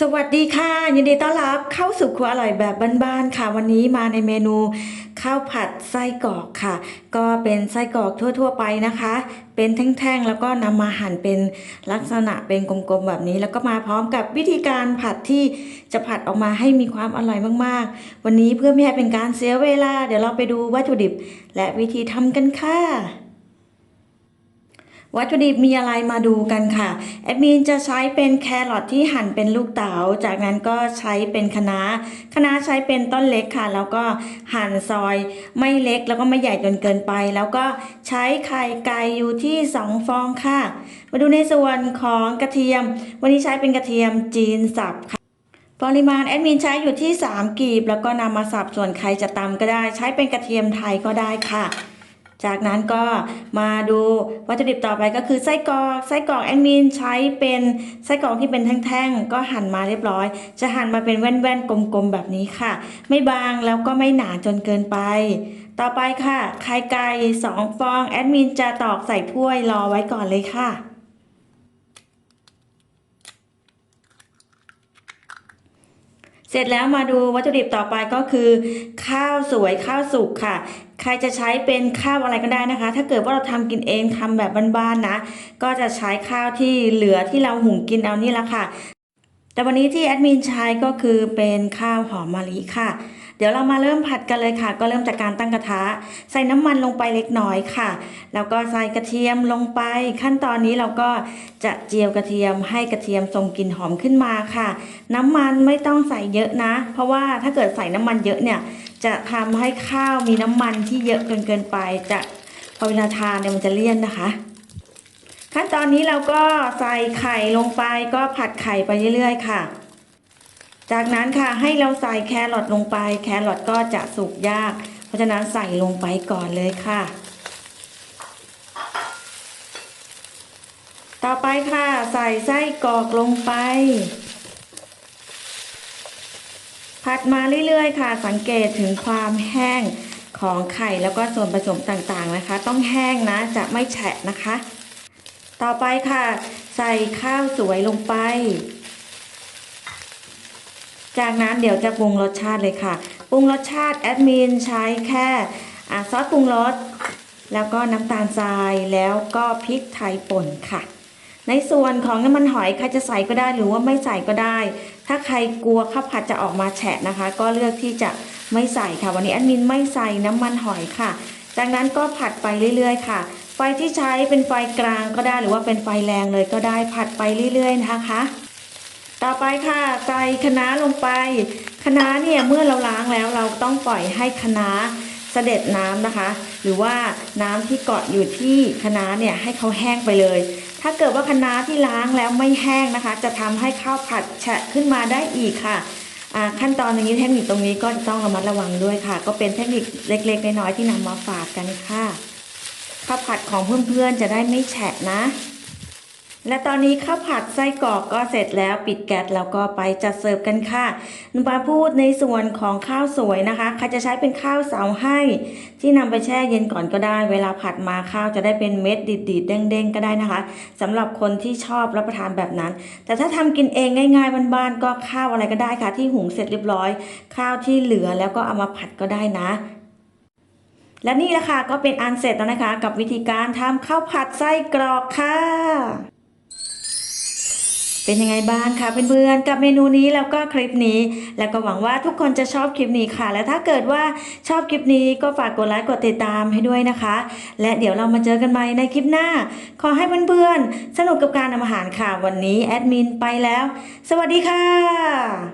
สวัสดีค่ะ ยินดีต้อนรับเข้าสู่ครัวอร่อยแบบบ้านๆค่ะ วันนี้มาในเมนูข้าวผัดไส้กรอกค่ะ ก็เป็นไส้กรอกทั่ว ๆ ไปนะคะ เป็นแท่งๆ แล้วก็นำมาหั่นเป็นลักษณะเป็นกลมๆแบบนี้ แล้วก็มาพร้อมกับวิธีการผัดที่จะผัดออกมาให้มีความอร่อยมากๆ วันนี้เพื่อไม่ให้เป็นการเสียเวลา เดี๋ยวเราไปดูวัตถุดิบ และวิธีทำกันค่ะ วัตถุดิบมีอะไรมาดูกันค่ะ แอดมินจะใช้เป็นแครอทที่หั่นเป็นลูกเต๋า จากนั้นก็ใช้เป็นคะน้าคะน้าใช้เป็นต้นเล็กค่ะ แล้วก็หั่นซอยไม่เล็กแล้วก็ไม่ใหญ่จนเกินไป แล้วก็ใช้ไข่ไก่อยู่ที่ 2 ฟองค่ะ มาดูในส่วนของกระเทียม วันนี้ใช้เป็นกระเทียมจีนสับค่ะปริมาณแอดมินใช้อยู่ที่ 3 กีบ แล้วก็นำมาสับส่วนใครจะตำก็ได้ ใช้เป็นกระเทียมไทยก็ได้ค่ะ จากนั้นก็มาดูวัตถุดิบต่อไปก็คือไส้กรอกไส้กรอกแอดมินใช้เป็นไส้กรอกที่เป็นแท่งๆ ก็หั่นมาเรียบร้อย จะหั่นมาเป็นแว่นๆ กลมๆ แบบนี้ค่ะ ไม่บางแล้วก็ไม่หนาจนเกินไป ต่อไปค่ะ ไข่ไก่2ฟองแอดมินจะตอกใส่ถ้วยรอไว้ก่อนเลยค่ะ เสร็จแล้วมาดูวัตถุดิบต่อไปก็คือ ข้าวสวยข้าวสุกค่ะ ใครจะใช้เป็นข้าวอะไรก็ได้นะคะ ถ้าเกิดว่าเราทำกินเองทำแบบบ้านๆนะ ก็จะใช้ข้าวที่เหลือที่เราหุงกินเอานี่แหละค่ะ แต่วันนี้ที่แอดมินใช้ก็คือเป็นข้าวหอมมะลิค่ะ เดี๋ยวเรามาเริ่มผัดกันเลยค่ะ ก็เริ่มจากการตั้งกระทะ ใส่น้ำมันลงไปเล็กน้อยค่ะ แล้วก็ใส่กระเทียมลงไป ขั้นตอนนี้เราก็จะเจียวกระเทียมให้กระเทียมทรงกลิ่นหอมขึ้นมาค่ะ น้ำมันไม่ต้องใส่เยอะนะ เพราะว่าถ้าเกิดใส่น้ำมันเยอะเนี่ย จะทำให้ข้าวมีน้ำมันที่เยอะจนเกินไป จะพอเวลาทานเนี่ยมันจะเลี่ยนนะคะขั้นตอนนี้เราก็ใส่ไข่ลงไปก็ผัดไข่ไปเรื่อยๆ ค่ะ จากนั้นค่ะให้เราใส่แครอทลงไป แครอทก็จะสุกยาก เพราะฉะนั้นใส่ลงไปก่อนเลยค่ะ ต่อไปค่ะใส่ไส้กรอกลงไป ผัดมาเรื่อยๆ ค่ะ สังเกตถึงความแห้งของไข่แล้วก็ส่วนผสมต่างๆนะคะ ต้องแห้งนะจะไม่แฉะนะคะ ต่อไปค่ะ ใส่ข้าวสวยลงไป จากนั้นเดี๋ยวจะปรุงรสชาติเลยค่ะ ปรุงรสชาติแอดมินใช้แค่ซอสปรุงรส แล้วก็น้ำตาลทรายแล้วก็พริกไทยป่นค่ะ ในส่วนของน้ำมันหอยใครจะใส่ก็ได้หรือว่าไม่ใส่ก็ได้ ถ้าใครกลัวข้าวผัดจะออกมาแฉะนะคะ ก็เลือกที่จะไม่ใส่ค่ะ วันนี้แอดมินไม่ใส่น้ำมันหอยค่ะ จากนั้นก็ผัดไปเรื่อยๆ ค่ะไฟที่ใช้เป็นไฟกลางก็ได้หรือว่าเป็นไฟแรงเลยก็ได้ผัดไปเรื่อยๆนะคะ ต่อไปค่ะใส่คะน้าลงไปคะน้าเนี่ยเมื่อเราล้างแล้วเราต้องปล่อยให้คะน้าเสด็จน้ำนะคะ หรือว่าน้ำที่เกาะอยู่ที่คะน้าเนี่ยให้เขาแห้งไปเลย ถ้าเกิดว่าคะน้าที่ล้างแล้วไม่แห้งนะคะ จะทำให้ข้าวผัดแฉะขึ้นมาได้อีกค่ะขั้นตอนตรงนี้เทคนิคตรงนี้ก็จะต้องระมัดระวังด้วยค่ะ ก็เป็นเทคนิคเล็กๆน้อยๆที่นำมาฝากกันค่ะข้าวผัดของเพื่อนๆจะได้ไม่แฉะนะ และตอนนี้ข้าวผัดไส้กรอกก็เสร็จแล้วปิดแก๊สแล้วก็ไปจัดเสิร์ฟกันค่ะนุมาพูดในส่วนของข้าวสวยนะคะใครจะใช้เป็นข้าวเสาให้ ที่นำไปแช่เย็นก่อนก็ได้ เวลาผัดมาข้าวจะได้เป็นเม็ดดีดๆเด้งๆก็ได้นะคะสำหรับคนที่ชอบรับประทานแบบนั้น แต่ถ้าทำกินเองง่ายๆบ้านๆก็ข้าวอะไรก็ได้ค่ะ ที่หุงเสร็จเรียบร้อย ข้าวที่เหลือแล้วก็เอามาผัดก็ได้นะและนี่แหละค่ะก็เป็นอันเสร็จแล้วนะคะ กับวิธีการทำข้าวผัดไส้กรอกค่ะ เป็นยังไงบ้างคะเพื่อนๆกับเมนูนี้แล้วก็คลิปนี้ แล้วก็หวังว่าทุกคนจะชอบคลิปนี้ค่ะ และถ้าเกิดว่าชอบคลิปนี้ก็ฝากกดไลค์กดติดตามให้ด้วยนะคะ และเดี๋ยวเรามาเจอกันใหม่ในคลิปหน้า ขอให้เพื่อนๆสนุกกับการทำอาหารค่ะวันนี้แอดมินไปแล้ว สวัสดีค่ะ